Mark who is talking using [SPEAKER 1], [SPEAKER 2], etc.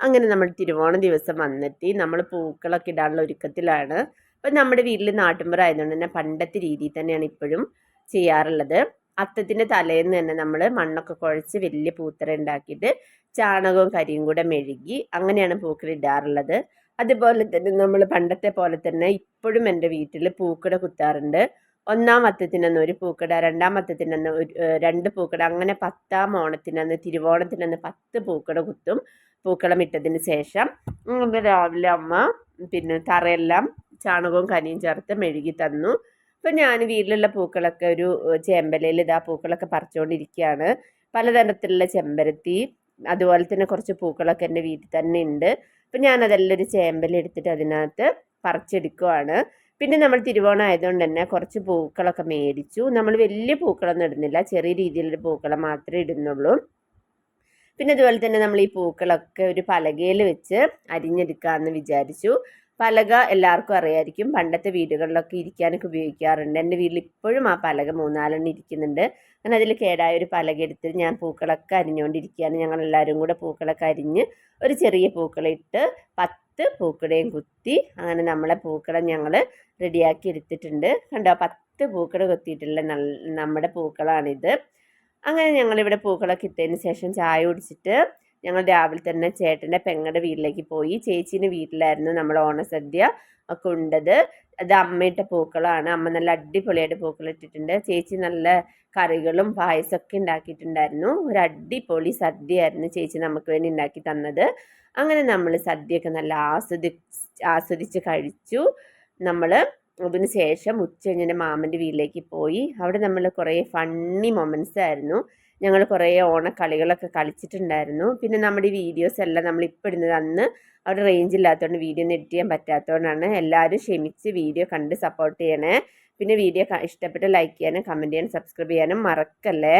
[SPEAKER 1] അങ്ങനെ നമ്മൾ തിരുവോണ ദിവസം വന്നെത്തി. നമ്മൾ പൂക്കളൊക്കെ ഇടാനുള്ള ഒരുക്കത്തിലാണ്. അപ്പം നമ്മുടെ വീട്ടിൽ നാട്ടുമ്പുറ ആയതുകൊണ്ട് തന്നെ പണ്ടത്തെ രീതിയിൽ തന്നെയാണ് ഇപ്പോഴും ചെയ്യാറുള്ളത്. അത്തത്തിന്റെ തലേന്ന് തന്നെ നമ്മൾ മണ്ണൊക്കെ കുഴച്ച് വലിയ പൂത്തറ ഉണ്ടാക്കിയിട്ട് ചാണകവും കരിയും കൂടെ മെഴുകി അങ്ങനെയാണ് പൂക്കൾ ഇടാറുള്ളത്. അതുപോലെ തന്നെ നമ്മൾ പണ്ടത്തെ പോലെ തന്നെ ഇപ്പോഴും എന്റെ വീട്ടിൽ പൂക്കട കുത്താറുണ്ട്. ഒന്നാം അത്തത്തിനന്ന് ഒരു പൂക്കട രണ്ടാം അത്തത്തിനന്ന് ഒരു രണ്ട് പൂക്കട അങ്ങനെ പത്താം ഓണത്തിനന്ന് തിരുവോണത്തിനന്ന് പത്ത് പൂക്കട കുത്തും. പൂക്കളം ഇട്ടതിന് ശേഷം രാവിലെ അമ്മ പിന്നെ തറയെല്ലാം ചാണകവും കനിയും ചേർത്ത് മെഴുകി തന്നു. അപ്പം ഞാൻ വീട്ടിലുള്ള പൂക്കളൊക്കെ ഒരു ചെമ്പലയിൽ ഇതാ പൂക്കളൊക്കെ പറിച്ചുകൊണ്ടിരിക്കുകയാണ് പലതരത്തിലുള്ള ചെമ്പരത്തി അതുപോലെ തന്നെ കുറച്ച് പൂക്കളൊക്കെ എന്റെ വീട്ടിൽ തന്നെ ഉണ്ട് അപ്പം ഞാനതെല്ലാം ഒരു ചേമ്പലെടുത്തിട്ട് അതിനകത്ത് പറിച്ചെടുക്കുവാണ്. പിന്നെ നമ്മൾ തിരുവോണം ആയതുകൊണ്ട് തന്നെ കുറച്ച് പൂക്കളൊക്കെ മേടിച്ചു. നമ്മൾ വലിയ പൂക്കളൊന്നും ഇടുന്നില്ല. ചെറിയ രീതിയിലുള്ള പൂക്കളെ മാത്രമേ ഇടുന്നുള്ളൂ. പിന്നെ അതുപോലെ തന്നെ നമ്മൾ ഈ പൂക്കളൊക്കെ ഒരു പലകയിൽ വെച്ച് അരിഞ്ഞെടുക്കാമെന്ന് വിചാരിച്ചു. പലക എല്ലാവർക്കും അറിയായിരിക്കും. പണ്ടത്തെ വീടുകളിലൊക്കെ ഇരിക്കാനൊക്കെ ഉപയോഗിക്കാറുണ്ട്. എന്റെ വീട്ടിൽ ഇപ്പോഴും ആ പലക മൂന്നാലെണ്ണം ഇരിക്കുന്നുണ്ട്. അങ്ങനെ അതിൽ കേടായ ഒരു പലക എടുത്ത് ഞാൻ പൂക്കളൊക്കെ അരിഞ്ഞുകൊണ്ടിരിക്കുകയാണ്. ഞങ്ങൾ എല്ലാവരും കൂടെ പൂക്കളൊക്കെ അരിഞ്ഞ് ഒരു ചെറിയ പൂക്കളിട്ട് പത്ത് പൂക്കടയും കുത്തി അങ്ങനെ നമ്മളെ പൂക്കളം ഞങ്ങൾ റെഡിയാക്കി എടുത്തിട്ടുണ്ട്. കണ്ടോ? പത്ത് പൂക്കട കൊത്തിയിട്ടുള്ള നല്ല നമ്മുടെ പൂക്കളാണിത്. അങ്ങനെ ഞങ്ങളിവിടെ പൂക്കളൊക്കെ ഇട്ടതിന് ശേഷം ചായ കുടിച്ചിട്ട് ഞങ്ങൾ രാവിലെ തന്നെ ചേട്ടന്റെ പെങ്ങളുടെ വീട്ടിലേക്ക് പോയി. ചേച്ചീന്റെ വീട്ടിലായിരുന്നു നമ്മൾ ഓണസദ്യ ഒക്കെ ഉണ്ടത്. അത് അമ്മയിട്ട പൂക്കളാണ്. അമ്മ നല്ല അടിപൊളിയായിട്ട് പൂക്കൾ ഇട്ടിട്ടുണ്ട് ചേച്ചി നല്ല കറികളും പായസമൊക്കെ ഉണ്ടാക്കിയിട്ടുണ്ടായിരുന്നു. ഒരു അടിപൊളി സദ്യയായിരുന്നു ചേച്ചി നമുക്ക് വേണ്ടി ഉണ്ടാക്കി തന്നത്. അങ്ങനെ നമ്മൾ സദ്യയൊക്കെ നല്ല ആസ്വദി ആസ്വദിച്ച് കഴിച്ചു. നമ്മൾ അതിന് ശേഷം ഉച്ച കഴിഞ്ഞ് മാമന്റെ വീട്ടിലേക്ക് പോയി. അവിടെ നമ്മൾ കുറേ ഫണ്ണി മൊമെന്റ്സ് ആയിരുന്നു. ഞങ്ങൾ കുറേ ഓണക്കളികളൊക്കെ കളിച്ചിട്ടുണ്ടായിരുന്നു. പിന്നെ നമ്മുടെ ഈ വീഡിയോസ് എല്ലാം നമ്മൾ ഇപ്പോൾ ഇടുന്നത് അന്ന് അവിടെ റേഞ്ച് ഇല്ലാത്തതുകൊണ്ട് വീഡിയോ ഒന്നും എഡിറ്റ് ചെയ്യാൻ പറ്റാത്തതുകൊണ്ടാണ് എല്ലാവരും ക്ഷമിച്ച് വീഡിയോ കണ്ട് സപ്പോർട്ട് ചെയ്യണേ. പിന്നെ വീഡിയോ ഇഷ്ടപ്പെട്ട് ലൈക്ക് ചെയ്യാനും കമന്റ് ചെയ്യാനും സബ്സ്ക്രൈബ് ചെയ്യാനും മറക്കല്ലേ?